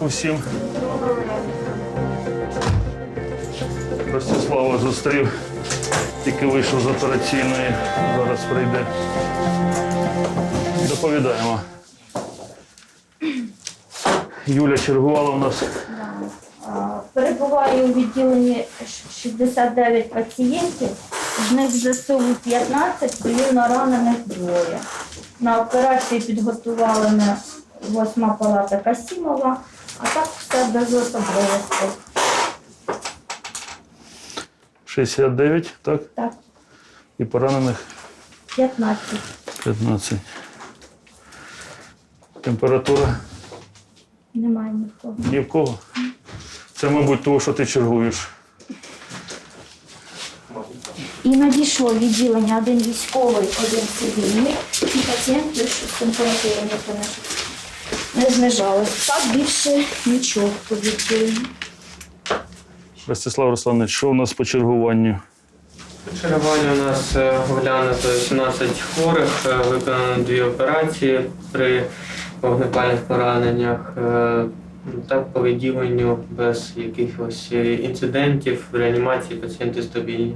ранку всім. Ростислава зустрів, тільки вийшов з операційної, зараз прийде. Доповідаємо. Юля чергувала у нас. Перебуває у відділенні 69 пацієнтів, з них ЗСУ 15, цивільно ранених двоє. На операції підготували восьма палата Касімова, а так все без особливостей. 69, так? Так, І поранених 15. 15. Температура Немає нікого. ні в кого. Це, мабуть, того, що ти чергуєш. І надійшло відділення один військовий, один цивільний, і пацієнти, що з температурою не понижуть. Не знижали. Так більше нічого по відділенню. Ростислав Русланович, що у нас по чергуванню? Чергування у нас е, оглянуто 17 хворих, е, виконано дві операції при вогнепальних пораненнях. е, Так, по відділенню без якихось інцидентів, в реанімації пацієнти стабільні.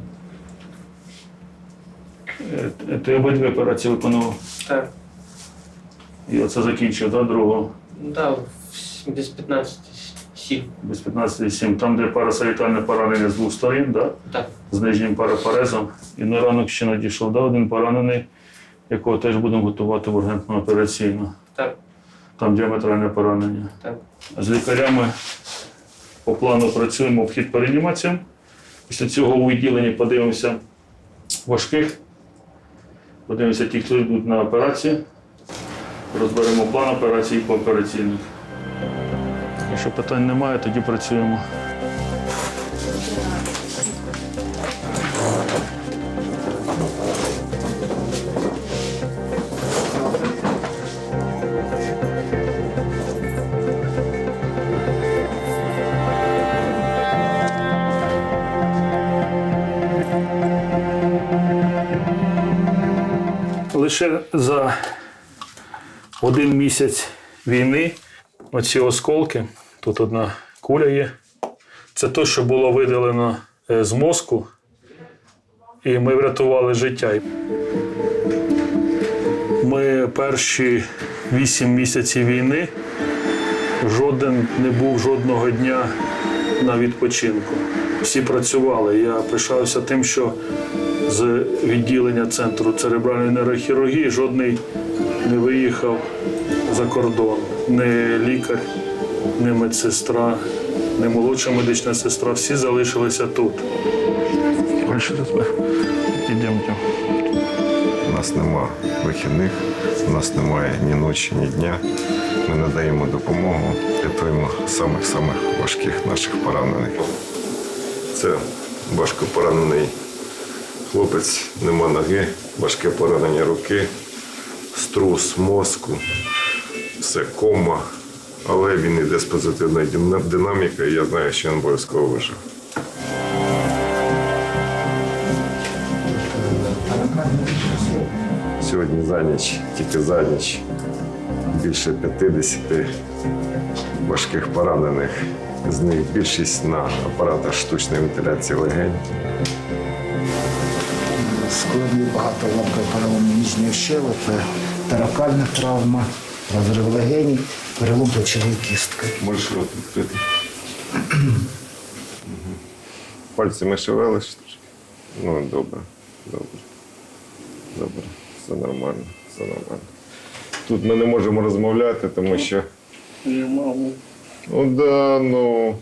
Ти обидві операції виконував. Так, І оце закінчив, так, другого. да, без 15 сім. Без 15,7. Там, де парасолітальне поранення з двох сторін, да? Так, з нижнім парапарезом. І на ранок ще надійшов да, один поранений, якого теж будемо готувати в ургентну операційну. так, Там діаметральне поранення. так. З лікарями по плану працюємо вхід по реанімаціям. Після цього у відділенні подивимося важких, подивимося ті, хто йдуть на операції. Розберемо план операції по операційних. Якщо питань немає, тоді працюємо. Лише за один місяць війни оці осколки, тут одна куля є. Це те, що було видалено е, з мозку, і ми врятували життя. Ми перші вісім місяців війни жоден не був жодного дня на відпочинку. Всі працювали. Я пишався тим, що з відділення центру церебральної нейрохірургії жодний не виїхав за кордон. Не лікар, не медсестра, не молодша медична сестра. Всі залишилися тут. Ідемте. У нас нема вихідних, у нас немає ні ночі, ні дня. Ми надаємо допомогу, рятуємо самих-самих важких наших поранених. Це важко поранений хлопець, нема ноги, важке поранення руки, струс мозку, все кома. Але він йде з позитивною дина- динамікою, і я знаю, що він обов'язково вижив. Сьогодні за ніч, тільки за ніч більше 50 важких поранених. З них більшість на апаратах штучної вентиляції легень. складні багатоламкові переломи ніжньої щелепи, таракальна травма, розрив легені, перелом плечової кістки. Можеш рот відкрити. Пальцями шевелиш? Ну, добре, добре. Добре, все нормально, все нормально. Тут ми не можемо розмовляти, тому що. Ну да, ну.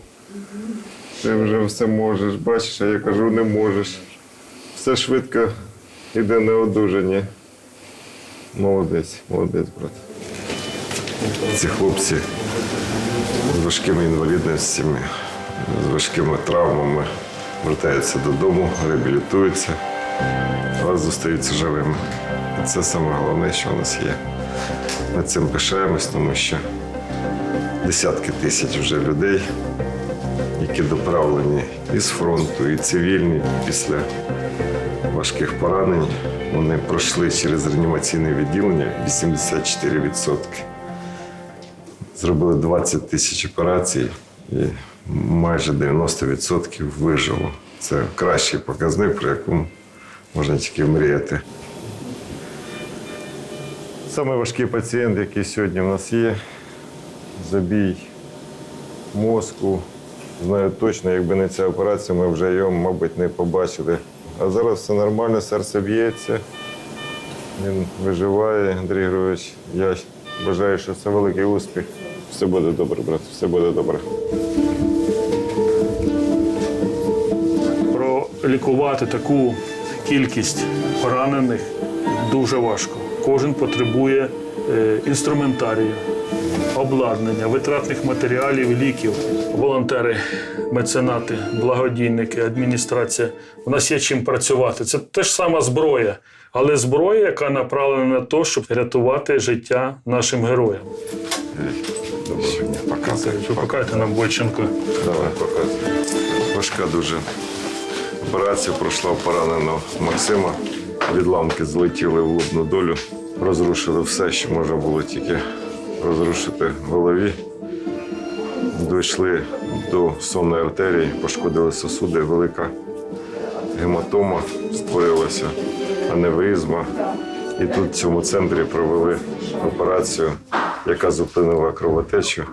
Ти вже все можеш, бачиш, а я кажу, не можеш. Все швидко йде на одужання. Молодець, молодець, брат. Ці хлопці з важкими інвалідностями, з важкими травмами вертаються додому, реабілітуються, але зостаються живими. І це саме головне, що у нас є. Ми цим пишаємось, тому що десятки тисяч вже людей, які доправлені із фронту, і цивільні після важких поранень. Вони пройшли через реанімаційне відділення 84%. зробили 20 тисяч операцій і майже 90% вижило. Це кращий показник, про якому можна тільки мріяти. Самий важкий пацієнт, який сьогодні в нас є, забій мозку. Знаю точно, якби не ця операція, ми вже його, мабуть, не побачили. А зараз все нормально, серце б'ється. Він виживає, Андрій Григорович. Я бажаю, що це великий успіх. Все буде добре, брат, все буде добре. Пролікувати таку кількість поранених дуже важко. Кожен потребує е, інструментарію, обладнання, витратних матеріалів, ліків. Волонтери, меценати, благодійники, адміністрація. У нас є чим працювати. Це те ж сама зброя, але зброя, яка направлена на те, щоб рятувати життя нашим героям. Доброго дня. Показуй. Ви нам Бойченко. Давай, показуй. Важка дуже операція пройшла пораненого Максима. Відламки злетіли в лобну долю, розрушили все, що можна було тільки розрушити в голові. Дійшли до сонної артерії, пошкодили сосуди, велика гематома створилася, аневризма. І тут в цьому центрі провели операцію, яка зупинила кровотечу.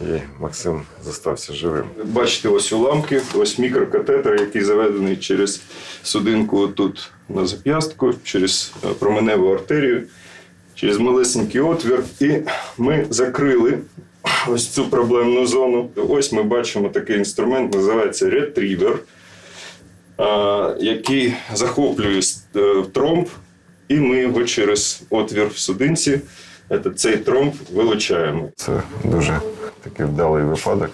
І Максим зостався живим. Бачите, ось уламки, ось мікрокатетер, який заведений через судинку тут на зап'ястку, через е, променеву артерію, через малесенький отвір. І ми закрили ось цю проблемну зону. Ось ми бачимо такий інструмент, називається ретрівер, який захоплює е, тромб, і ми його через отвір в судинці, е, цей тромб вилучаємо. Це дуже такий вдалий випадок,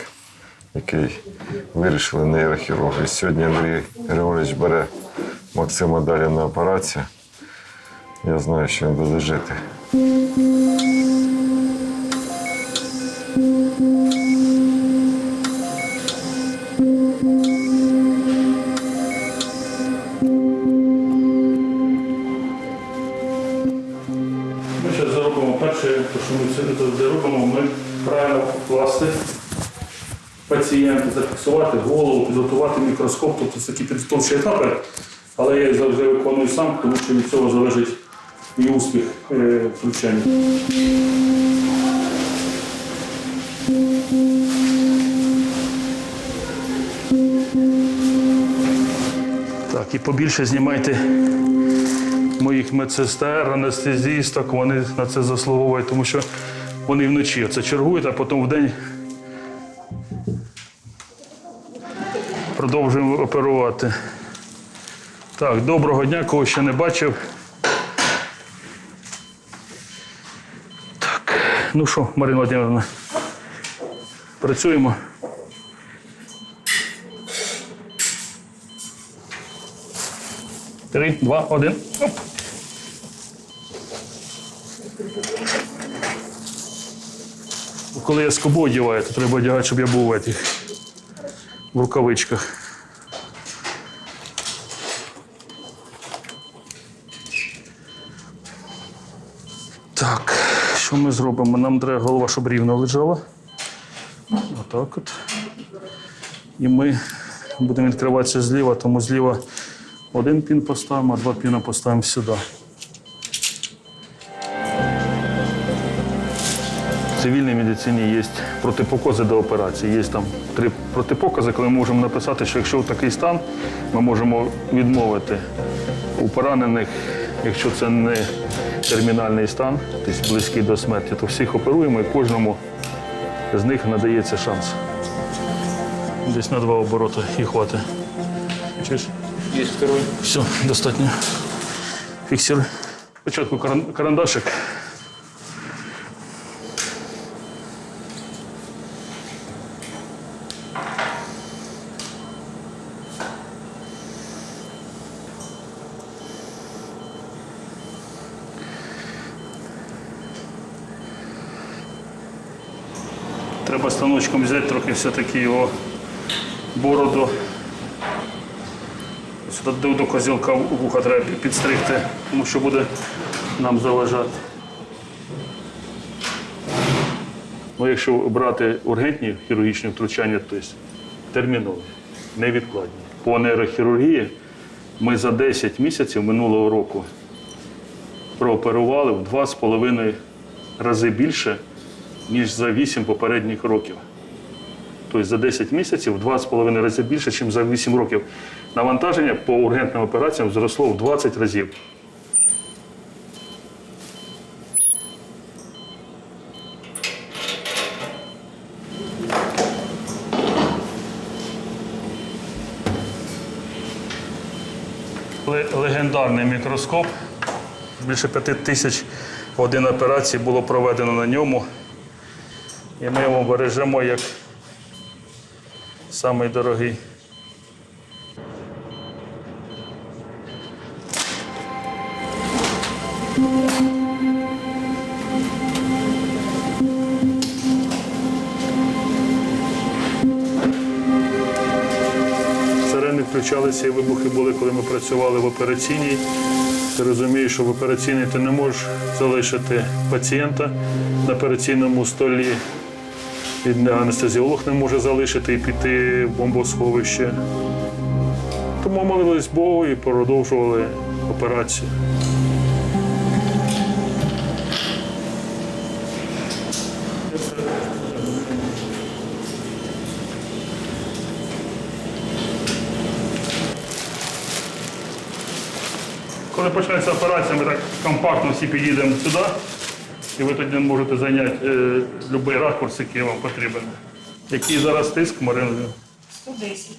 який вирішили нейрохірурги. Сьогодні Андрій Григорович бере Максима далі на операцію. Я знаю, що він буде жити. Зафіксувати голову, підготувати мікроскоп, тобто це такі підготовчі етапи, але я їх завжди виконую сам, тому що від цього залежить і успіх е, втручання. Так, і побільше знімайте моїх медсестер, анестезісток, вони на це заслуговують, тому що вони вночі це чергують, а потім вдень продовжуємо оперувати. Так, доброго дня, кого ще не бачив. Так, ну що, Марина Владимировна, працюємо. Три, два, один. Оп. Коли я скобу одягаю, то треба одягати, щоб я був в этих в рукавичках. Так, що зробимо? Нам треба голова, щоб рівно лежала. Отак от. І ми будемо відкриватися зліва, тому зліва один пін поставимо, а два піна поставимо сюди. В цивільній медицині є протипокази до операції. Є там три протипокази, коли ми можемо написати, що якщо такий стан, ми можемо відмовити у поранених, якщо це не термінальний стан, тобто близький до смерті, то всіх оперуємо і кожному з них надається шанс. Десь на два обороти і хватить. Чуєш? Є второй. Все, достатньо. Фіксируй. Спочатку карандашик. Треба станочком взяти трохи все-таки його бороду. Сюди до, козілка вуха треба підстригти, тому що буде нам заважати. Ну, якщо брати ургентні хірургічні втручання, то термінові, невідкладні. По нейрохірургії ми за 10 місяців минулого року прооперували в 2,5 рази більше, ніж за 8 попередніх років. Тобто за 10 місяців в 2,5 рази більше, ніж за 8 років. Навантаження по ургентним операціям зросло в 20 разів. Легендарний мікроскоп. Більше п'яти тисяч годин операцій було проведено на ньому. І ми його бережемо як самий дорогий. Включалися і вибухи були, коли ми працювали в операційній. Ти розумієш, що в операційній ти не можеш залишити пацієнта на операційному столі. Анестезіолог не може залишити і піти в бомбосховище. Тому молились Богу і продовжували операцію. Коли почнеться операція, ми так компактно всі підійдемо сюди, і ви тоді можете зайняти е, будь-який ракурс, який вам потрібен. Який зараз тиск, Марина? 110,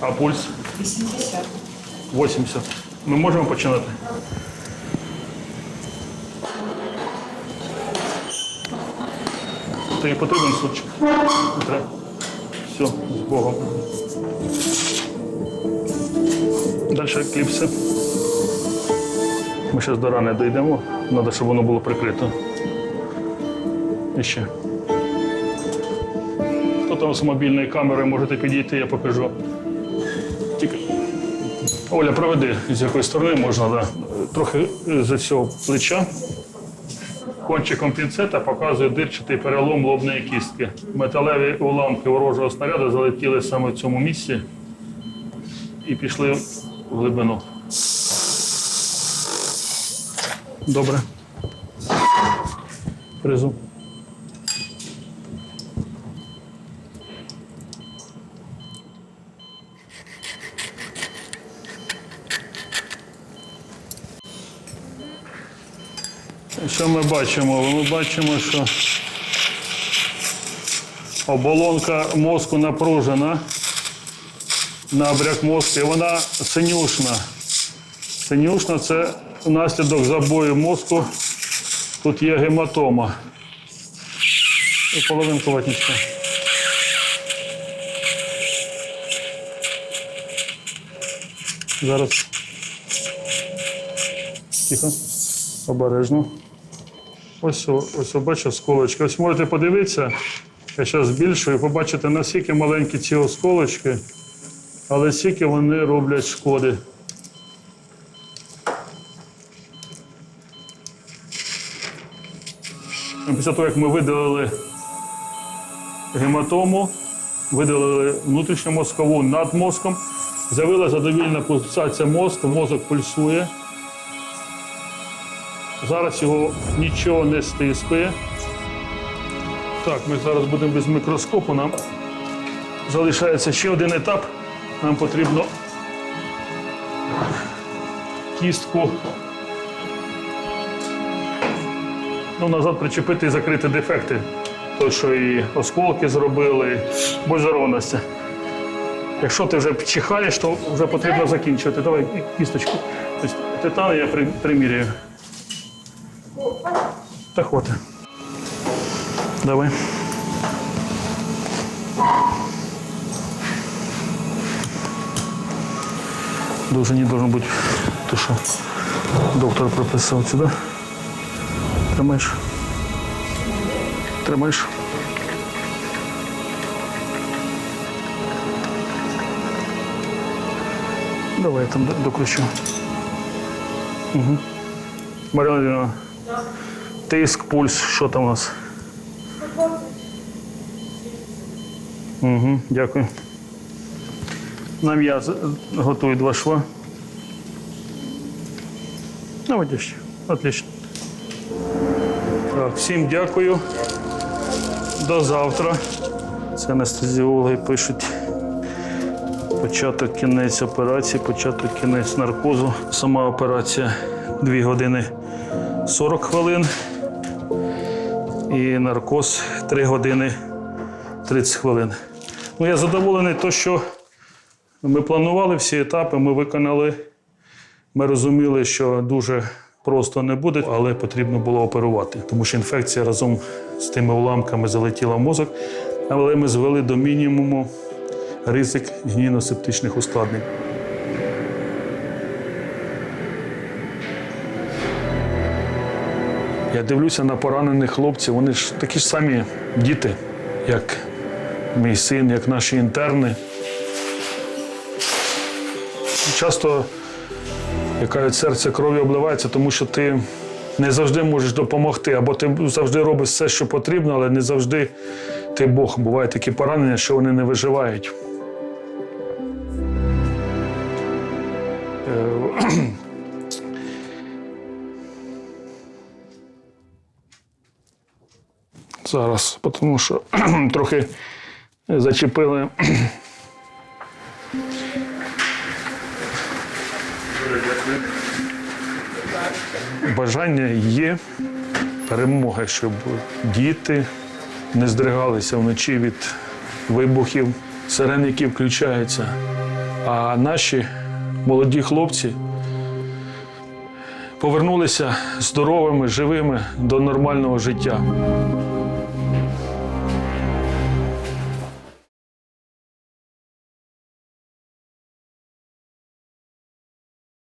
А пульс 80. 80. Ми можемо починати? Тобі потрібен сучок? Треба. Все, з Богом. Далі кліпси. Ми зараз до рани дійдемо. Треба, щоб воно було прикрито. І ще. Хто там з мобільної камери можете підійти, я покажу. Тільки. Оля, проведи, з якої сторони можна, да. трохи з цього плеча. Кончиком пінцета показує дирчатий перелом лобної кістки. Металеві уламки ворожого снаряду залетіли саме в цьому місці і пішли в глибину. Добре. Призу. Що ми бачимо? Ми бачимо, що оболонка мозку напружена, набряк мозку, і вона синюшна. Синюшна це внаслідок забою мозку. Тут є гематома. І половинку ватничка. Зараз. Тихо. Обережно. Ось, ось, о, бачите, осколочки. Ось можете подивитися, я зараз збільшую, побачите, наскільки маленькі ці осколочки, але скільки вони роблять шкоди. Після того, як ми видалили гематому, видалили внутрішньомозкову над мозком, з'явилася задовільна пульсація мозку, мозок пульсує. Зараз його нічого не стискує. Так, ми зараз будемо без мікроскопу. Нам залишається ще один етап. Нам потрібно кістку ну, назад причепити і закрити дефекти. То, що і осколки зробили, будь здорова, Якщо ти вже чихаєш, то вже потрібно закінчувати. Давай кісточку. Тобто, титан я при- приміряю. Та хватит. Давай. Дуже не должен бути то, що доктор прописав сюди. Тримаєш. Тримаєш. Давай я там до- докручу. Угу. Марина Леонідовна, Тиск, пульс, що там у нас? Угу, дякую. Нав'яз готую два шва. Ну, от ще. Отлично. Так, всім дякую. До завтра. Це анестезіологи пишуть. Початок кінець операції, початок кінець наркозу. Сама операція 2 години 40 хвилин. І наркоз 3 години 30 хвилин. Ну, я задоволений, то, що ми планували всі етапи, ми виконали. Ми розуміли, що дуже просто не буде, але потрібно було оперувати, тому що інфекція разом з тими уламками залетіла в мозок, але ми звели до мінімуму ризик гнійно-септичних ускладнень. Я дивлюся на поранених хлопців, вони ж такі ж самі діти, як мій син, як наші інтерни. Часто як кажуть, серце кров'ю обливається, тому що ти не завжди можеш допомогти, або ти завжди робиш все, що потрібно, але не завжди ти Бог. Бувають такі поранення, що вони не виживають. Е, Зараз, тому що трохи зачепили. Бажання є перемоги, щоб діти не здригалися вночі від вибухів, сирен, які включаються. А наші молоді хлопці повернулися здоровими, живими до нормального життя.